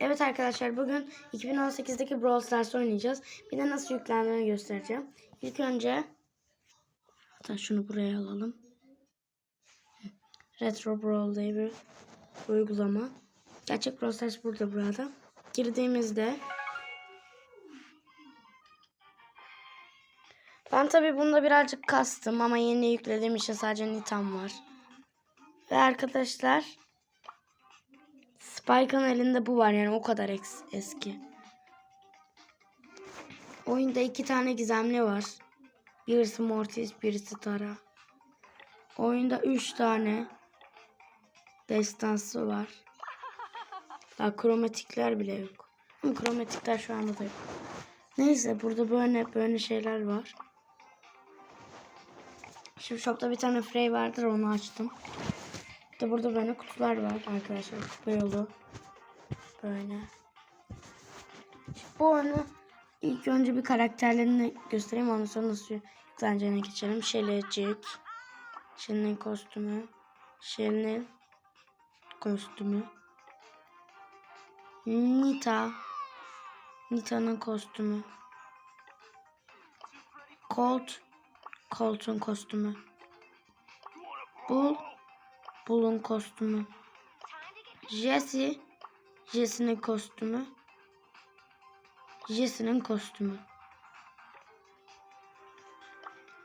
Evet arkadaşlar bugün 2018'deki Brawl Stars oynayacağız. Bir de nasıl yüklendiğini göstereceğim. İlk önce hatta şunu buraya alalım. Retro Brawl diye bir uygulama. Gerçek Brawl Stars burada burada. Girdiğimizde ben tabi bunda birazcık kastım ama yeni yüklediğim için sadece Nitam var. Ve arkadaşlar Spike'ın elinde bu var yani o kadar eski. Oyunda iki tane gizemli var. Birisi Mortis, birisi Tara. Oyunda üç tane destansı var. Daha kromatikler bile yok. Ama kromatikler şu anda da yok. Neyse burada böyle böyle şeyler var. Şimdi shopta bir tane Frey vardır onu açtım. De burada böyle kutular var arkadaşlar. Kupa yolu. Böyle. Şimdi bu oyunu ilk önce bir karakterlerini göstereyim. Ondan sonra nasıl yükleneceğine geçelim. Şelecik. Shelly'nin kostümü. Shelly'nin kostümü. Nita. Nita'nın kostümü. Colt. Colt'un kostümü. Bull. Bull'un kostümü. Jesse. Jesse'nin kostümü. Jesse'nin kostümü.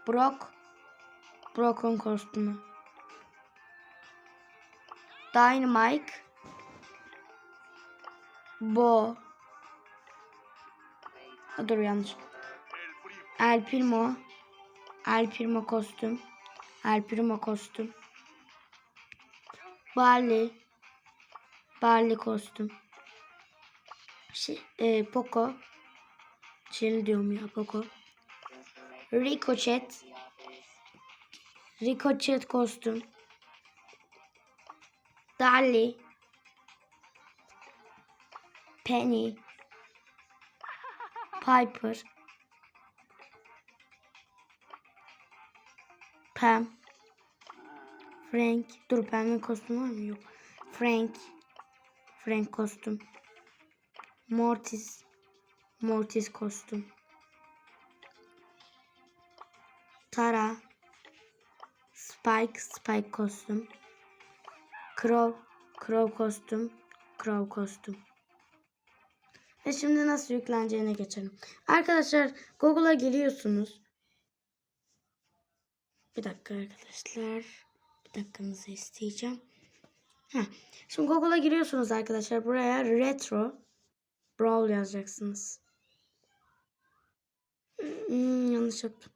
Brock. Brock'un kostümü. Dynamite. Bo. Ha, dur yanlış. El Primo. El Primo kostüm. El Primo kostüm. Barley. Barley kostüm. Şey, e, Poco. Şey diyorum ya Poco. Ricochet. Ricochet kostüm. Dolly. Penny. Piper. Pam. Frank. Dur Pam'in kostümü var mı? Yok. Frank. Frank kostüm. Mortis. Mortis kostüm. Tara. Spike. Spike kostüm. Crow. Crow kostüm. Crow kostüm. Ve şimdi nasıl yükleneceğine geçelim. Arkadaşlar Google'a giriyorsunuz. Bir dakika arkadaşlar. Bir dakikanızı isteyeceğim. Heh. Şimdi Google'a giriyorsunuz arkadaşlar. Buraya retro brawl yazacaksınız. Hmm, yanlış yaptım.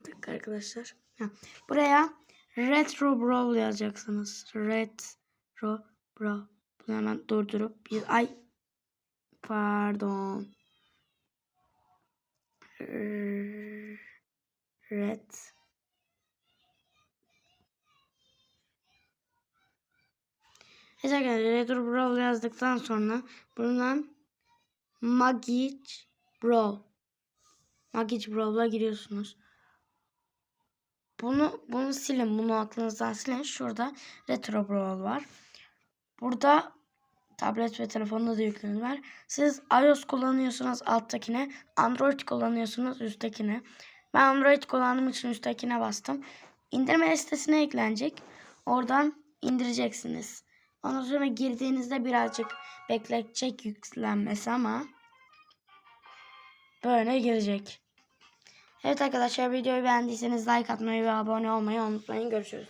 Bir dakika arkadaşlar. Heh. Buraya retro brawl yazacaksınız. Retro brawl. Bunu hemen durdurup bir ay pardon. Red Arkadaşlar Retro Brawl yazdıktan sonra buradan Magic Brawl Magic Brawl'a giriyorsunuz. Bunu bunu silin. Bunu aklınızdan silin. Şurada Retro Brawl var. Burada tablet ve telefonda da yüklenir var. Siz iOS kullanıyorsunuz alttakine. Android kullanıyorsunuz üsttekine. Ben Android kullandığım için üsttekine bastım. İndirme listesine eklenecek. Oradan indireceksiniz. Ondan sonra girdiğinizde birazcık bekletecek yüklenmesi ama böyle girecek. Evet arkadaşlar videoyu beğendiyseniz like atmayı ve abone olmayı unutmayın. Görüşürüz.